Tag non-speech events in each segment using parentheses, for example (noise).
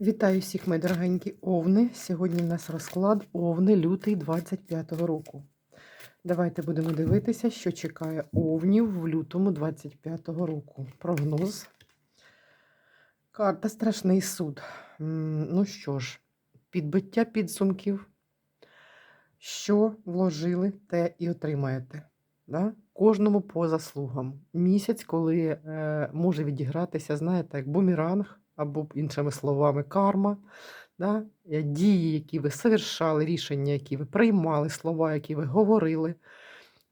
Вітаю всіх, мої дорогенькі овни. Сьогодні в нас розклад овни лютий 25-го року. Давайте будемо дивитися, що чекає овнів в лютому 25-го року. Прогноз. Карта Страшний суд. Ну що ж, підбиття підсумків. Що вложили, те і отримаєте. Да? Кожному по заслугам. Місяць, коли е, може відігратися, знаєте, як бумеранг, або іншими словами, карма. Да? Е, Дії, які ви совершали, рішення, які ви приймали, слова, які ви говорили,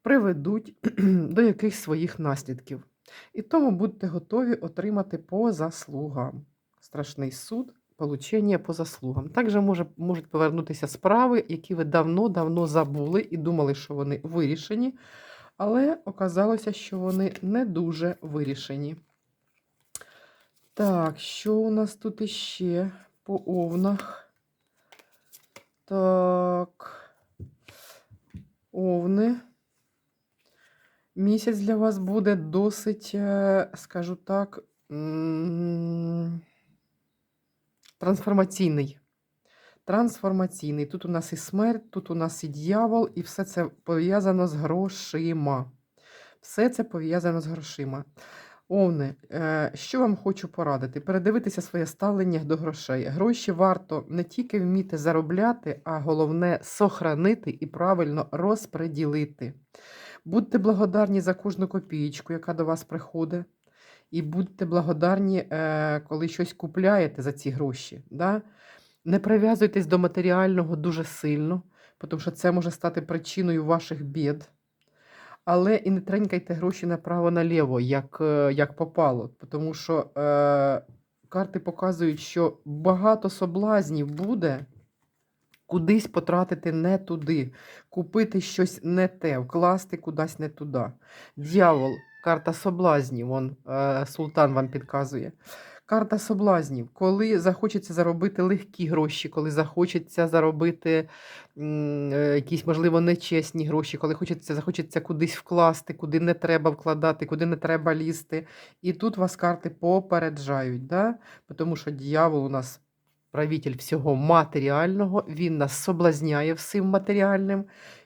приведуть (clears throat) до якихось своїх наслідків. І тому будьте готові отримати по заслугам. Страшний суд, получення по заслугам. Також може, можуть повернутися справи, які ви давно-давно забули і думали, що вони вирішені, але оказалося, що вони не дуже вирішені. Так, що у нас тут іще по овнах? Так. Овни. Місяць для вас буде досить, е, скажу так, трансформаційний. Трансформаційний. Тут у нас і смерть, тут у нас і дьявол, і все це пов'язано з грошима. Все це пов'язано з грошима. Овни, е, що вам хочу порадити? Передивитися своє ставлення до грошей. Гроші варто не тільки вміти заробляти, а головне сохранити і правильно розподілити. Будьте благодарні за кожну копієчку, яка до вас приходить. І будьте благодарні, е, коли щось купляєте за ці гроші. Да? Не прив'язуйтесь до матеріального дуже сильно, тому що це може стати причиною ваших бід. Але і не тренькайте гроші направо-наліво, як, е, як попало. Тому що е, карти показують, що багато соблазнів буде кудись потратити не туди, купити щось не те, вкласти кудись не туди. Дьявол, карта соблазнів, вон, е, султан вам підказує. Карта соблазнів, коли захочеться заробити легкі гроші, коли захочеться заробити е, якісь, можливо, нечесні гроші, коли хочеться, захочеться кудись вкласти, куди не треба вкладати, куди не треба лізти. І тут вас карти попереджають, да? тому що дьявол у нас правитель всього матеріального, він нас соблазняє всім матеріальним.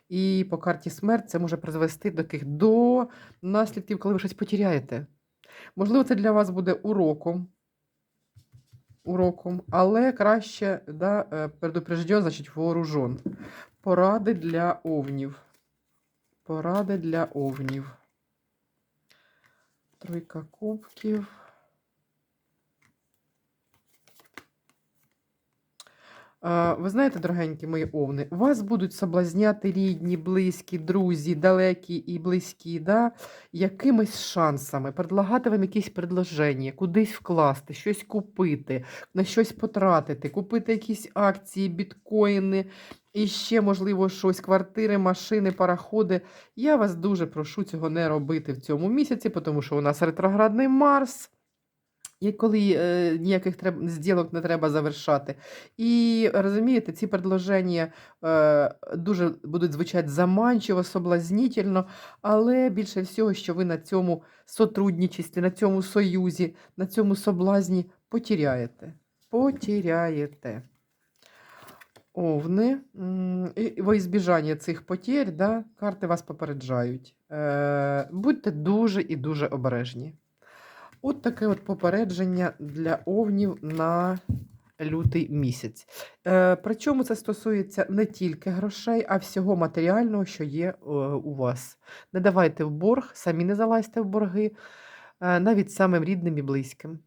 І по карті смерть це може призвести до таких до наслідків, коли ви щось потеряєте. Можливо, це для вас буде уроком. Уроком, але краще да, е, предупрежден, значить вооружен. Поради для овнів. Поради для овнів. Тройка кубків. Ви знаєте, дорогенькі мої овни, вас будуть соблазняти рідні, близькі, друзі, далекі і близькі, да? якимись шансами, предлагати вам якісь предложення, кудись вкласти, щось купити, на щось потратити, купити якісь акції, біткоїни, і ще, можливо, щось, квартири, машини, параходи. Я вас дуже прошу цього не робити в цьому місяці, тому що у нас ретроградний Марс. І коли е, ніяких треб, зділок не треба завершати. І розумієте, ці предложення е, дуже будуть звучати заманчиво, соблазнітельно, але більше всього, що ви на цьому сотрудничестві, на цьому союзі, на цьому соблазні потеряєте. Потеряєте. Овни. Во ізбіжання цих потерь, да, карти вас попереджають. Е, Будьте дуже і дуже обережні. От таке от попередження для овнів на лютий місяць. Е, причому це стосується не тільки грошей, а всього матеріального, що є е, у вас. Не давайте в борг, самі не залазьте в борги, е, навіть самим рідним і близьким.